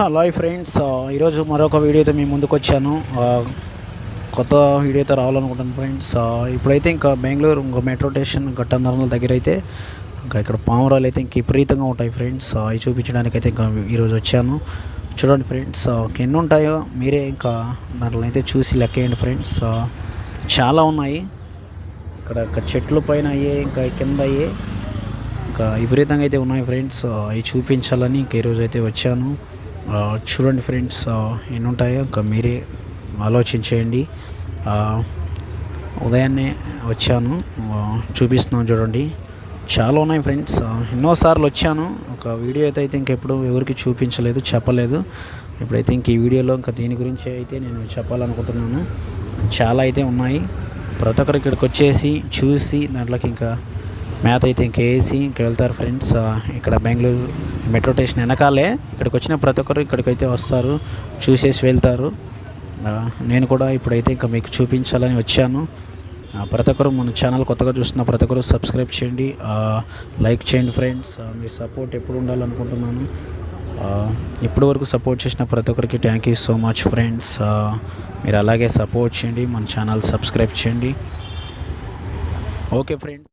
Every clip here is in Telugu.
హలో ఫ్రెండ్స్ ఈరోజు మరొక వీడియోతో మీ ముందుకు వచ్చాను. కొత్త వీడియోతో రావాలనుకుంటాను ఫ్రెండ్స్. ఇప్పుడైతే ఇంకా బెంగళూరు ఇంకా మెట్రో స్టేషన్ గట్టన్నరల దగ్గర అయితే ఇంకా ఇక్కడ పావురాలు అయితే ఇంక విపరీతంగా ఉంటాయి ఫ్రెండ్స్. అవి చూపించడానికి అయితే ఇంకా ఈరోజు వచ్చాను. చూడండి ఫ్రెండ్స్ ఎన్ని ఉంటాయో మీరే ఇంకా దాంట్లో అయితే చూసి లెక్కేయండి ఫ్రెండ్స్. చాలా ఉన్నాయి. ఇక్కడ చెట్ల పైన అయ్యే ఇంకా కింద అయ్యే ఇంకా విపరీతంగా అయితే ఉన్నాయి ఫ్రెండ్స్. అవి చూపించాలని ఇంకా ఈరోజు అయితే వచ్చాను. చూడండి ఫ్రెండ్స్ ఎన్ని ఉంటాయో ఇంకా మీరే ఆలోచించేయండి. ఉదయాన్నే వచ్చాను చూపిస్తున్నాం చూపిస్తున్నాను చూడండి. చాలా ఉన్నాయి ఫ్రెండ్స్ ఎన్నోసార్లు వచ్చాను. ఒక వీడియో అయితే అయితే ఇంకెప్పుడు ఎవరికి చూపించలేదు చెప్పలేదు. ఇప్పుడైతే ఇంక ఈ వీడియోలో ఇంకా దీని గురించి అయితే నేను చెప్పాలనుకుంటున్నాను. చాలా అయితే ఉన్నాయి. ప్రతి ఒక్కరు ఇక్కడికి వచ్చేసి చూసి దాంట్లోకి ఇంకా మేత అయితే ఇంకా వేసి ఇంకా వెళ్తారు ఫ్రెండ్స్. ఇక్కడ బెంగళూరు మెట్రో స్టేషన్ వెనకాలే. ఇక్కడికి వచ్చిన ప్రతి ఒక్కరు ఇక్కడికైతే వస్తారు చూసేసి వెళ్తారు. నేను కూడా ఇప్పుడైతే ఇంకా మీకు చూపించాలని వచ్చాను. ప్రతి ఒక్కరు మన ఛానల్ కొత్తగా చూస్తున్న ప్రతి ఒక్కరు సబ్స్క్రైబ్ చేయండి. లైక్ చేయండి ఫ్రెండ్స్. మీ సపోర్ట్ ఎప్పుడు ఉండాలనుకుంటున్నాను. ఇప్పటి వరకు సపోర్ట్ చేసిన ప్రతి ఒక్కరికి thank you so much friends. మీరు అలాగే సపోర్ట్ చేయండి మన ఛానల్ సబ్స్క్రైబ్ చేయండి. Okay friends.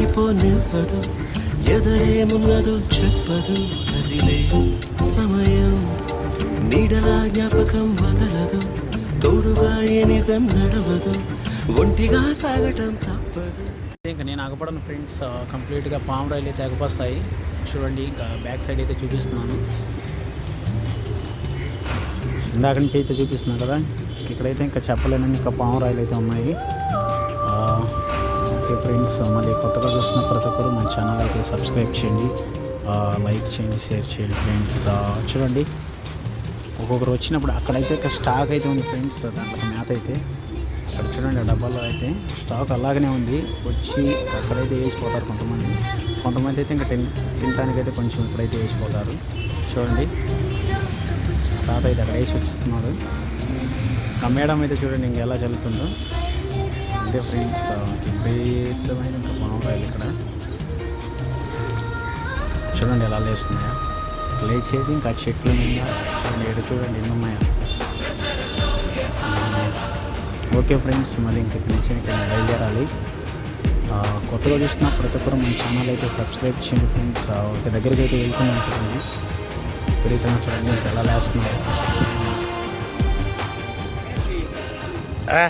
ఆగిపోనివ్వదు ఎదరేమున్నదో చెప్పదు కదిలే సమయం. నీడలా జ్ఞాపకం వదలదు తోడుగా ఏ నిజం నడవదు ఒంటిగా సాగటం తప్పదు. ఇంకా నేను ఆగపడను ఫ్రెండ్స్ కంప్లీట్గా పామ్ రైలు అయితే ఎగపస్తాయి చూడండి ఇంకా బ్యాక్ సైడ్ అయితే చూపిస్తున్నాను. ఇందాక నుంచి అయితే చూపిస్తున్నాను కదా ఇక్కడైతే ఇంకా చెప్పలేనని ఇంకా పాము రాయలు అయితే ఉన్నాయి. ఓకే ఫ్రెండ్స్ మళ్ళీ కొత్తగా చూసిన ప్రతి ఒక్కరు మన ఛానల్ అయితే సబ్స్క్రైబ్ చేయండి. లైక్ చేయండి షేర్ చేయండి ఫ్రెండ్స్ చూడండి ఒక్కొక్కరు వచ్చినప్పుడు అక్కడైతే ఇక స్టాక్ అయితే ఉంది ఫ్రెండ్స్ దాంట్లో మ్యాప్ అయితే. ఇక్కడ చూడండి డబ్బాలో అయితే స్టాక్ అలాగనే ఉంది. వచ్చి అక్కడైతే వేసిపోతారు కొంతమంది. కొంతమంది అయితే ఇంకా తిన్ తినడానికైతే కొంచెం ఇప్పుడైతే వేసిపోతారు. చూడండి తాత అయితే అక్కడ వేసి వచ్చిస్తున్నాడు. ఆ మేడం అయితే చూడండి ఇంకా ఎలా చల్లుతుందో అంతే ఫ్రెండ్స్ విపరీతమైన ఇంకా ఇక్కడ. చూడండి ఎలా లేస్తున్నాయా. లేచేది ఇంకా చెట్లు మీద చూడండి ఎక్కడ చూడండి ఎన్ని ఉన్నాయా. ఓకే ఫ్రెండ్స్ మరి ఇంక ఇక్కడ నుంచి ఇక్కడ బయలుదేరాలి. కొత్తగా చూసిన ప్రతి ఒక్కరు మన ఛానల్ అయితే సబ్స్క్రైబ్ చేయండి ఫ్రెండ్స్. ఒక దగ్గరికి అయితే వెళ్తున్నాను చూడండి. విపరీతంగా చూడండి ఇంకా ఎలా లేస్తున్నారు